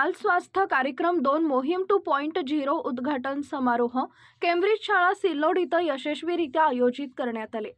बाल स्वास्थ्य कार्यक्रम दोन मोहीम टू पॉईंट झिरो उद्घाटन समारोह केम्ब्रिज शाळा सिल्लोड इथं यशस्वीरित्या आयोजित करण्यात आले.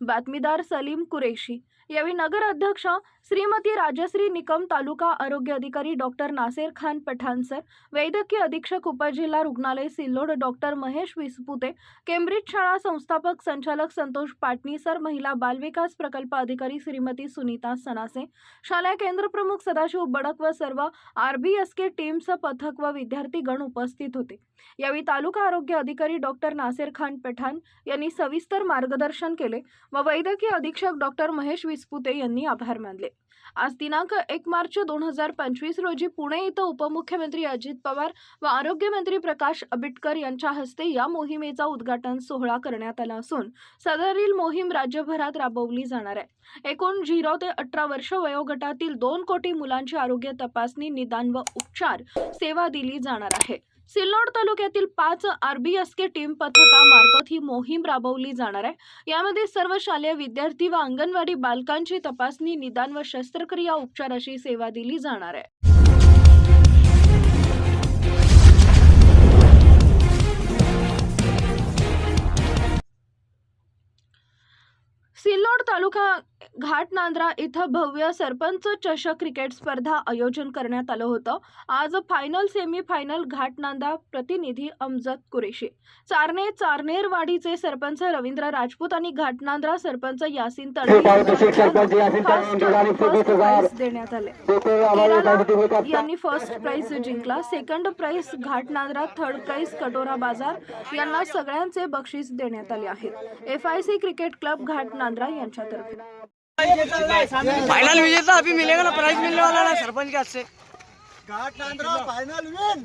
बातमीदार सलीम कुरेशी यावेळी नगर अध्यक्ष श्रीमती राजश्री निकम तालुका आरोग्य अधिकारी डॉक्टर नासेर खान पठाण सर वैद्यकीय अधीक्षक उपजिल्हा रुग्णालय सिल्लोड डॉक्टर महेश विसपुते केम्ब्रिज शाळा संस्थापक संचालक संतोष पाटणी सर महिला बालविकास प्रकल्प अधिकारी श्रीमती सुनीता सनासे शालेय केंद्र प्रमुख सदाशिव बडक व सर्व आर बी एस के टीमचं पथक व विद्यार्थीगण उपस्थित होते. यावेळी तालुका आरोग्य अधिकारी डॉक्टर नासेर खान पठाण यांनी सविस्तर मार्गदर्शन केले. व वैद्यकीय अधीक्षक डॉक्टर महेश विस्पुते यांनी आभार मानले. आज दिनांक एक मार्च दोन हजार पंचवीस रोजी पुणे इथं उपमुख्यमंत्री अजित पवार व आरोग्यमंत्री प्रकाश आंबेडकर यांच्या हस्ते या मोहिमेचा उद्घाटन सोहळा करण्यात आला असून सदरील मोहीम राज्यभरात राबवली जाणार आहे. एकूण झिरो ते अठरा वर्ष वयोगटातील दोन कोटी मुलांची आरोग्य तपासणी निदान व उपचार सेवा दिली जाणार आहे. सिल्लोड तालुक्यातील पाच आरबीएसके टीम पथकामार्फत ही मोहीम राबवली जाणार आहे. यामध्ये सर्व शालेय विद्यार्थी व अंगणवाडी बालकांची तपासणी निदान व शस्त्रक्रिया उपचार अशी सेवा दिली जाणार आहे. सिल्लोड तालुका घाटनांद्रा इथं भव्य सरपंच चषक क्रिकेट स्पर्धा आयोजन करण्यात आलं होतं. आज फायनल सेमी फायनल घाटनांदा प्रतिनिधी अमजद कुरेशी. चारणे चारनेरवाडीचे सरपंच रवींद्र राजपूत आणि घाटनांद्रा सरपंच यासिन देण्यात आले. यांनी फर्स्ट प्राइज जिंकला. Second prize Ghatnandra third prize Katora Bazar यांना सगळ्यांचे बक्षीस देण्यात आले आहेत F I C cricket club Ghatnandra यांच्यातर्फे. फाइनल विजेता अभी मिलेगा ना? प्राइज मिलने वाला ना? सरपंच के हाथ से। Final win